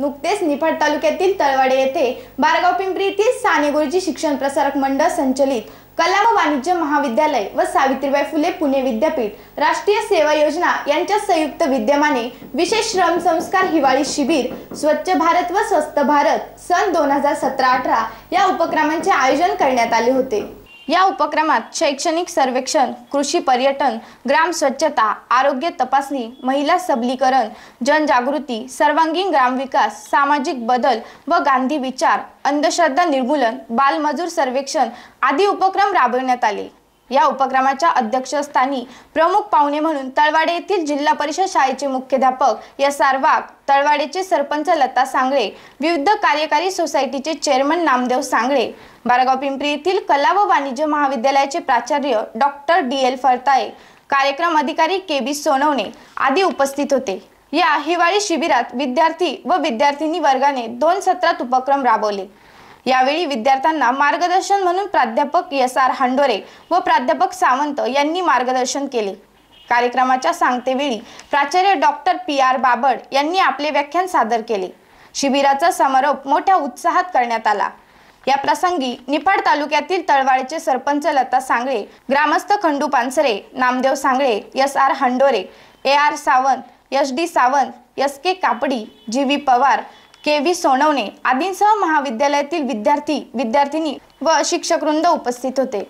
नुकतेच निफाड तालुक्यातील तळवाडे येथे बारगाव पिंपरी येथील साने गुरुजी शिक्षण प्रसारक मंडळ संचलित कला व वाणिज्य महाविद्यालय व सावित्रीबाई फुले पुणे विद्यापीठ राष्ट्रीय सेवा योजना यांच्या संयुक्त विद्यमाने विशेष श्रम संस्कार हिवाळी शिबिर स्वच्छ भारत व स्वस्त भारत सन दोन हजार सतरा अठरा या उपक्रमांचे आयोजन करण्यात आले होते. या उपक्रमात शैक्षणिक सर्वेक्षण कृषी पर्यटन ग्राम स्वच्छता आरोग्य तपासणी महिला सबलीकरण जनजागृती सर्वांगीण ग्रामविकास सामाजिक बदल व गांधी विचार अंधश्रद्धा निर्मूलन बालमजूर सर्वेक्षण आदी उपक्रम राबविण्यात आले. या उपक्रमाच्या अध्यक्षस्थानी प्रमुख पाहुणे म्हणून तळवाडे येथील जिल्हा परिषद शाळेचे मुख्याध्यापक या सारवाग तळवाडेचे सरपंच लता सांगळे विविध कार्यकारी सोसायटीचे चेअरमन नामदेव सांगळे बारगाव पिंपरी येथील कला व वाणिज्य महाविद्यालयाचे प्राचार्य डॉक्टर डी एल फरताळे कार्यक्रम अधिकारी के बी सोनवणे आदी उपस्थित होते. या हिवाळी शिबिरात विद्यार्थी व विद्यार्थिनी वर्गाने दोन सत्रात उपक्रम राबवले. यावेळी विद्यार्थ्यांना मार्गदर्शन म्हणून प्राध्यापक एस आर हांडोरे व प्राध्यापक सावंत यांनी मार्गदर्शन केले. कार्यक्रमाच्या सांगतेवेळी प्राचार्य डॉक्टर पी आर बाबड यांनी आपले व्याख्यान सादर केले. शिबिराचा समारोप मोठ्या उत्साहात करण्यात आला. या प्रसंगी निफाड तालुक्यातील तळवाडीचे सरपंच लता सांगळे ग्रामस्थ Khandu Pansare Namdev Sangle S R Handore A R Sawant S D Sawant S K Kapadi G V Pawar K V Sonawane आदींसह महाविद्यालयातील विद्यार्थी विद्यार्थिनी व शिक्षकवृंद उपस्थित होते.